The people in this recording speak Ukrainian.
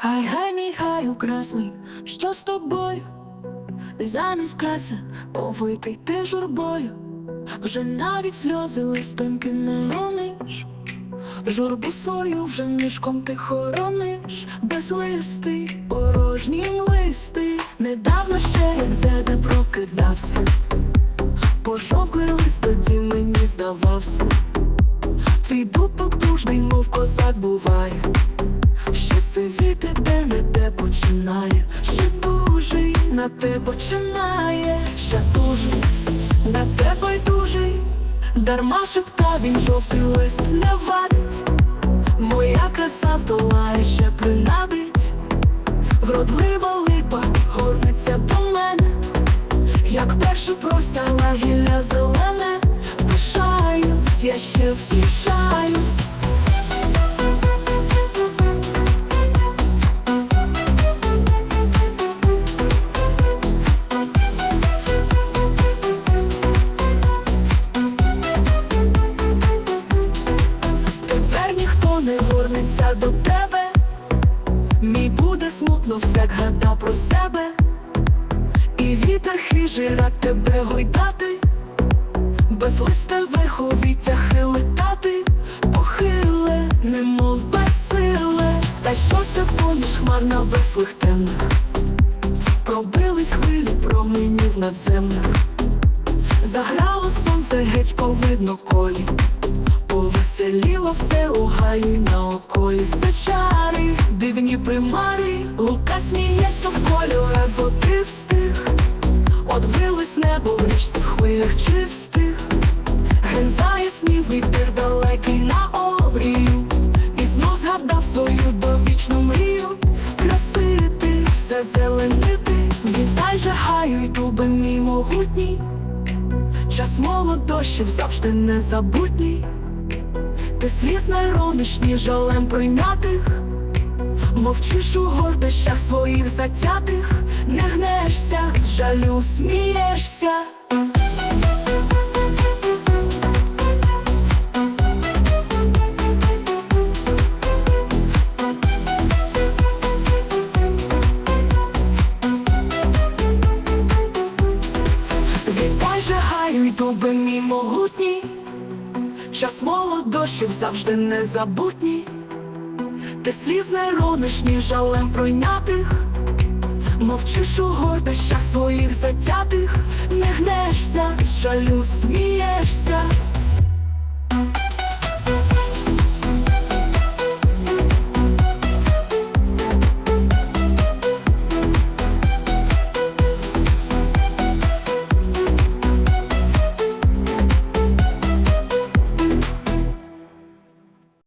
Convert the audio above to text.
Хай хай мій хай украсний, що з тобою? Замість краси повитий ти журбою, вже навіть сльози листинки не рониш, журбу свою вже нишком ти хорониш, без листи, порожнім листи, недавно ще як деде прокидався, пожовклий лист тоді мені здавався, твій дух потужний, мов козак буває. Ще сивіти де не де починає, ще дужий на те починає, ще дужий, на те байдужий, дарма шепта він жовтий лист не вадить, моя краса здолає, ще принадить, вродлива липа горниться до мене, як перше простяла гілля зелене, пишаюсь, я ще втішаюсь. Не горнеться до тебе, мій буде смутно всяк гада про себе, і вітер хижий рад тебе гойдати, без листа верховіття хилитати, похиле, немов безсиле, та щося поміж хмар на веслих темних, пробились хвилі променів надземних, заграло сонце геть по видно колі. Повеселіло все у гаю на околі Сачари, дивні примари, лука сміється в кольорах золотистих, Отбилось небо в річці хвилях чистих, Гензає снів випір далекий на обрію, І знов згадав свою довічну мрію, красити, все зеленити, Вітай же гаю й дуби мій могутній, Час молодощів завжди незабутній. Ти сліз не рониш, ні жалем прийнятих, Мовчиш у гордощах своїх затятих, не гнешся, жалю смієшся. Вітай же гаю й дуби мій могутній, Час молодощів завжди незабутній, ти сліз не рониш, ні жалем пройнятих, мовчиш у гордощах своїх затятих, не гнешся, жалю смієшся.